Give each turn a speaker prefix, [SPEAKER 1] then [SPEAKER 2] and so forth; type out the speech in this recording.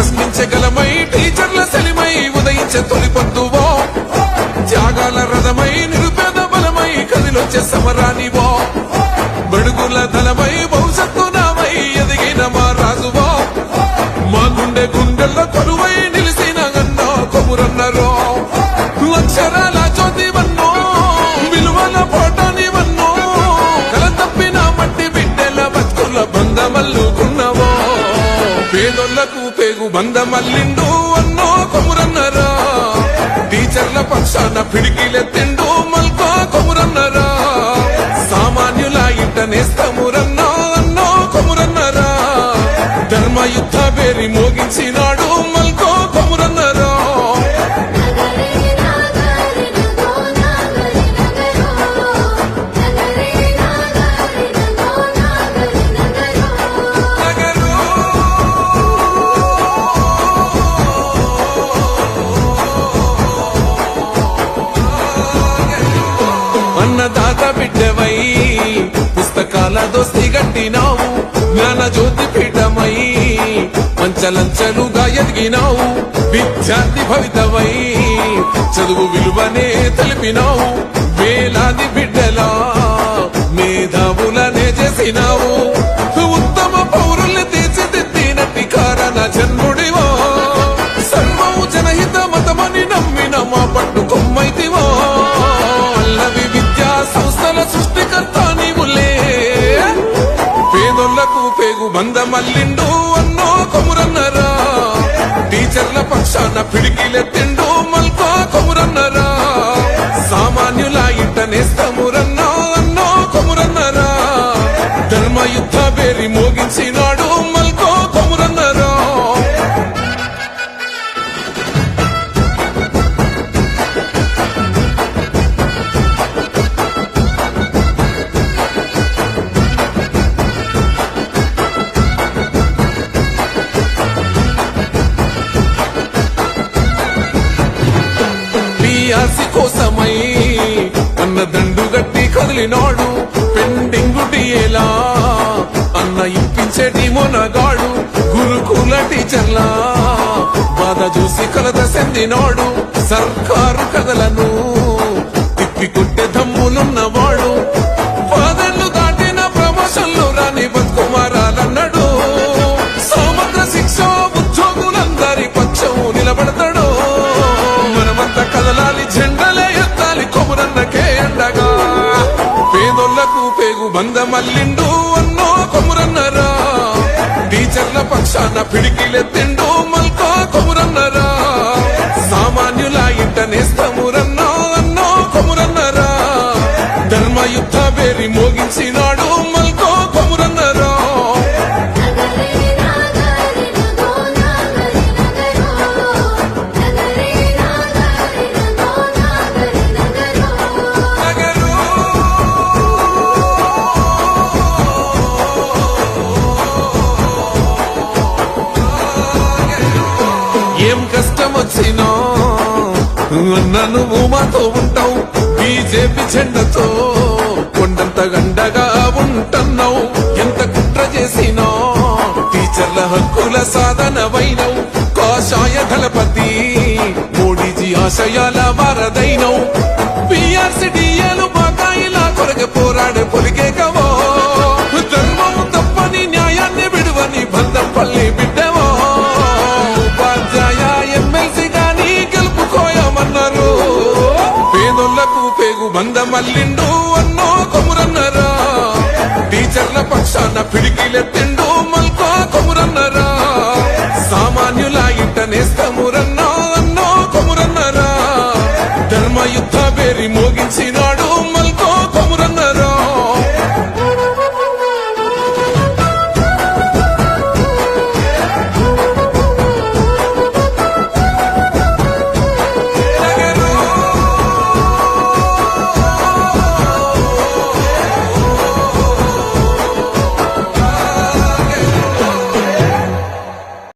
[SPEAKER 1] ప్రశ్నించగలమై టీచర్ల సెలిమై ఉదయించే తొలి పొద్దువో త్యాగాల రథమై నిరుపేద బలమై కదిలొచ్చే సమరానివో. బడుగుల దళమై భవిష్యత్తు నామై ఎదిగిన మా రాజువో. మా గుండె గుండెల్లో కొలువై నిలిసిన అన్నో కొమురన్నరో. అక్షరాల జ్యోతి వన్నో విలువల పోటాని వన్నో. కల తప్పిన మట్టి బిడ్డల బతుకుల బంధమల్లు పేదోళ్ళకు పేగు బంధమల్లిండు అన్నో కొమురన్నరా. టీచర్ల పక్షాన పిడికిలెత్తిండు మల్కో కొమురన్నరా. సామాన్యుల ఇంట నేస్తమురన్నో అన్నో కొమురన్నరా. ధర్మయుద్ధ బేరి మోగించినాడు ఎదిగినావు జ్ఞాన జ్యోతి పీఠమై మంచలంచలుగా ఎదిగినావు విద్యార్థి భవితవై చదువు విలువనే తెలిపినావు వేలాది బిడ్డలా మేధావులనే చేసినావు. పేగు బంధమల్లిండు అన్నో కొమురన్నరా. టీచర్ల పక్షాన పిడికిలెత్తిండు మల్కో కొమురన్నరా. సామాన్యుల ఇంట నేస్తమురన్నో అన్నో కొమురన్నరా. ధర్మయుద్ధ బేరి మో కదిలినాడు. పెండింగు డియేలా అన్న ఇప్పించేటి మొనగాడు. గురుకుల టీచర్లా బాధ చూసి కలత చెందినాడు. సర్కారు కథలను తిప్పికొట్టే మల్లిండు అన్నో కొమురన్నరా. టీచర్ల పక్షాన పిడికిలెత్తిండు మల్కో కొమురన్నరా. సామాన్యుల ఇంట నేస్తమురన్నో అన్నో కొమురన్నరా. ధర్మయుద్ధ బేరి మోగించినా నన్ను నువ్వు మాతో ఉంటావు బీజేపీ చెండతో కొండంత గండగా ఉంటున్నావు. ఎంత కుట్ర చేసినా టీచర్ల హక్కుల సాధనవైనవు. కాషాయ దళపతి మోడీజీ ఆశయాల వారదైనవు. పిఆర్సిటీ అల్లిండు అన్నో కొమురన్నరా. టీచర్ల పక్షాన పిడికిలెత్తిండు మల్కో కొమురన్నరా. సామాన్యుల ఇంటనే ఇంటనేస్తామురన్నా అన్నో కొమురన్నరా. ధర్మయుద్ధ బేరి ము